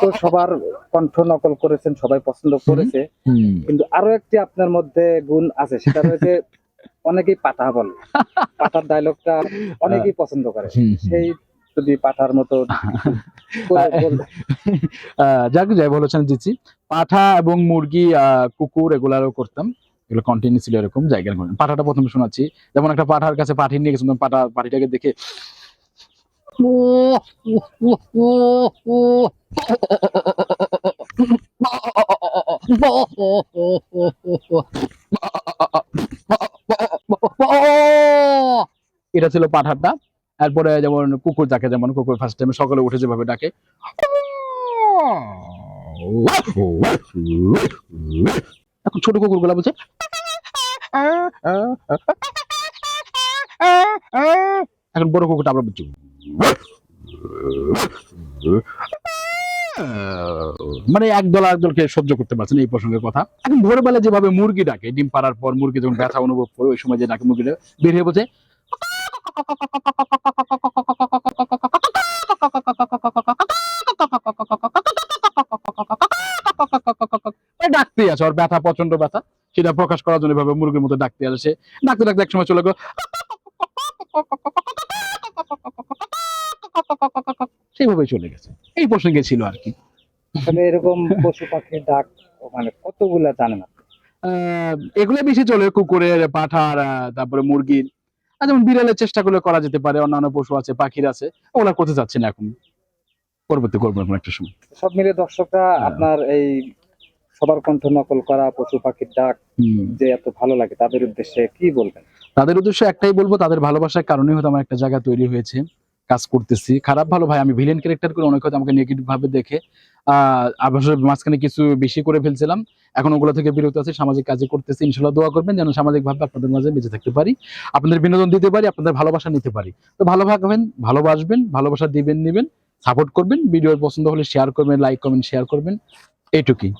তো সবার কণ্ঠ নকল করেছেন সবাই পছন্দ করেছে। কিন্তু আরও একটি আপনার মধ্যে গুণ আছে সেটা রয়েছে অনেকেই পাঠা বলে। পাঠার ডায়লগটা অনেকেই পছন্দ করে। সেই যদি পাঠার মতো যাক যাই বলেছেন দিচ্ছি পাঠা এবং মুরগি আহ, কুকুর এগুলারও করতাম। এগুলো কন্টিনিউ ছিল এরকম জায়গার পাঠাটা প্রথমে শোনাচ্ছি। যেমন একটা পাঠার কাছে পাঠি নিয়ে গেছিলাম, পাঠা, পাঠিটাকে দেখে এটা ছিল পাঠাটা তারপরে যেমন কুকুর ডাকে, যেমন কুকুর ফার্স্ট টাইমে সকালে উঠে যেভাবে ডাকে। এখন ছোট কুকুরগুলা বলছে, এখন বড় কুকুরটা আমরা বলছি মানে একদল আরেকদলকে সহ্য করতে পারছেন এই প্রসঙ্গের কথা। এখন ভোরবেলা যেভাবে মুরগি ডাকে, ডিম পাড়ার পর মুরগি যখন ব্যথা অনুভব করে, ওই সময় যে ডাকে মুরগিটা, বের হয়ে ওই ডাকতেই আছে ওর ব্যথা প্রচণ্ড ব্যথা সেটা প্রকাশ করার জন্য এভাবে মুরগির মতো ডাকতে আছে সে ডাকতে ডাকতে এক সময় চলে গেল সেইভাবে চলে গেছে। এই প্রসঙ্গে ছিল আর কি। এরকম পশু পাখির ডাক মানে কতগুলা জানেন এগুলো বেশি চলে কুকুরের পাঠার তারপরে মুরগির। আর যেমন বিড়ালের চেষ্টা করলে করা যেতে পারে অন্যান্য পশু আছে পাখির আছে ওগুলা করতে চাচ্ছি না এখন। পরবর্তী করব এখন একটা সময়। সব মিলে দর্শকরা হ্যাঁ। আপনার এই সবার কণ্ঠ নকল করা পশু পাখির ডাক যে এত ভালো লাগে তাদের উদ্দেশ্যে কি বলবেন? তাদের উদ্দেশ্যে একটাই বলব তাদের ভালোবাসার কারণে হয়তো আমার একটা জায়গা তৈরি হয়েছে কাজ করতেছি। খারাপ ভালো ভাই আমি ভিলেন ক্যারেক্টার করে অনেক হয়তো আমাকে নেগেটিভ ভাবে দেখে আহ মাঝখানে কিছু বেশি করে ফেলছিলাম। এখন ওগুলো থেকে বিরত আছে সামাজিক কাজে করতেছি ইনশাল্লাহ দোয়া করবেন যেন সামাজিক ভাবে আপনাদের মাঝে বেঁচে থাকতে পারি আপনাদের বিনোদন দিতে পারি আপনাদের ভালোবাসা নিতে পারি। তো ভালো থাকবেন ভালোবাসবেন ভালোবাসা দিবেন নিবেন সাপোর্ট করবেন ভিডিও পছন্দ হলে শেয়ার করবেন লাইক করবেন শেয়ার করবেন এইটুকুই